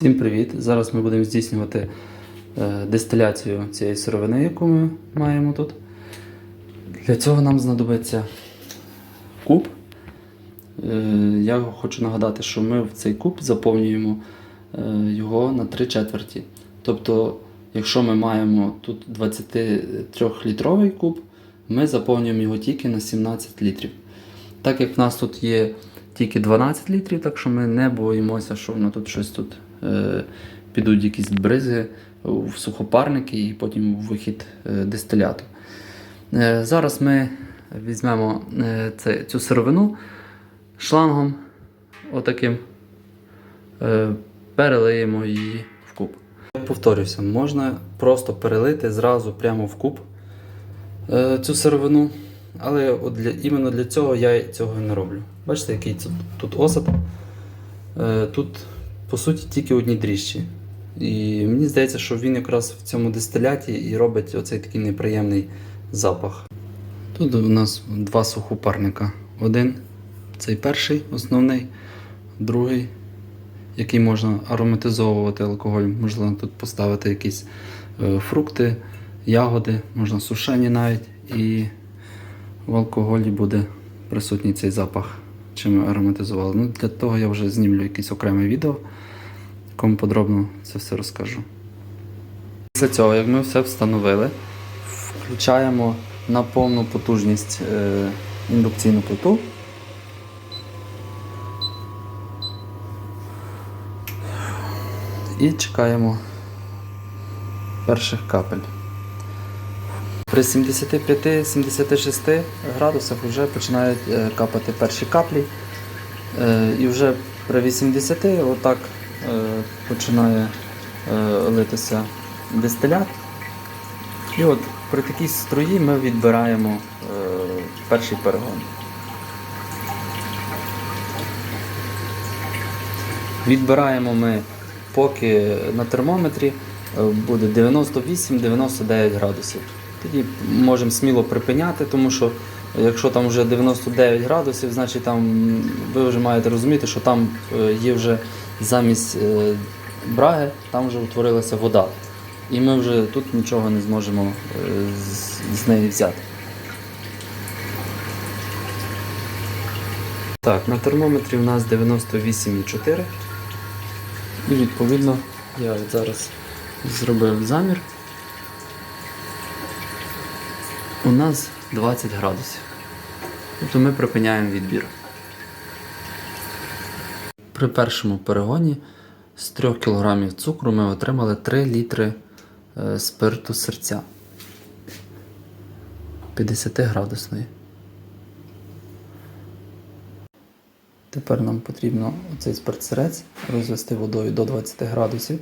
Всім привіт! Зараз ми будемо здійснювати е, дистиляцію цієї сировини, яку ми маємо тут. Для цього нам знадобиться куб. Е, я хочу нагадати, що ми в цей куб заповнюємо е, його на 3 четверті. Тобто, якщо ми маємо тут 23-літровий куб, ми заповнюємо його тільки на 17 літрів. Так як в нас тут є тільки 12 літрів, так що ми не боїмося, що воно тут щось тут підуть якісь бризги в сухопарники і потім у вихід е, дистиляту. Е, зараз ми візьмемо е, цю сировину шлангом, отаким, е, перелиємо її в куб. Повторюся, можна просто перелити зразу прямо в куб е, цю сировину. Але от для, іменно для цього я цього не роблю. Бачите, який тут, осад. Е, тут, по суті, тільки одні дріжджі. І мені здається, що він якраз в цьому дистиляті і робить оцей такий неприємний запах. Тут у нас два сухопарника. Один цей перший, основний, другий, який можна ароматизовувати алкоголь. Можна тут поставити якісь е, фрукти, ягоди, можна сушені навіть. І в алкоголі буде присутній цей запах, чим ароматизували. Ну, для того я вже знімлю якесь окреме відео, кому подробно це все розкажу. Після цього, як ми все встановили, включаємо на повну потужність е, індукційну плиту. І чекаємо перших капель. При 75-76 градусах вже починають е, капати перші каплі. Е, І вже при 80 отак е, починає литися дистилят. І от при такій струї ми відбираємо перший перегон. Відбираємо ми, поки на термометрі буде 98-99 градусів. Тоді можемо сміло припиняти, тому що якщо там вже 99 градусів, значить там ви вже маєте розуміти, що там е, є вже замість е, браги, там вже утворилася вода. І ми вже тут нічого не зможемо е, з, неї взяти. Так, на термометрі у нас 98,4. І відповідно я зараз зробив замір. У нас 20 градусів. Тобто ми припиняємо відбір. При першому перегоні з 3 кг цукру ми отримали 3 літри е, спирту серця 50 градусної. Тепер нам потрібно цей спирт-сирець розвести водою до 20 градусів.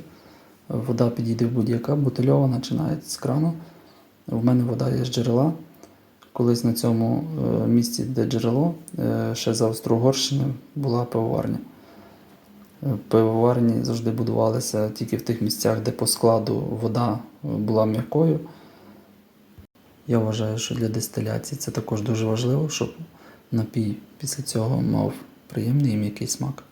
Вода підійде будь-яка, бутильована чи навіть з крану. У мене вода є з джерела. Колись на цьому е, місці, де джерело, е, ще за Австро-Угорщини була пивоварня. Е, Пивоварні завжди будувалися тільки в тих місцях, де по складу вода була м'якою. Я вважаю, що для дистиляції це також дуже важливо, щоб напій після цього мав приємний і м'який смак.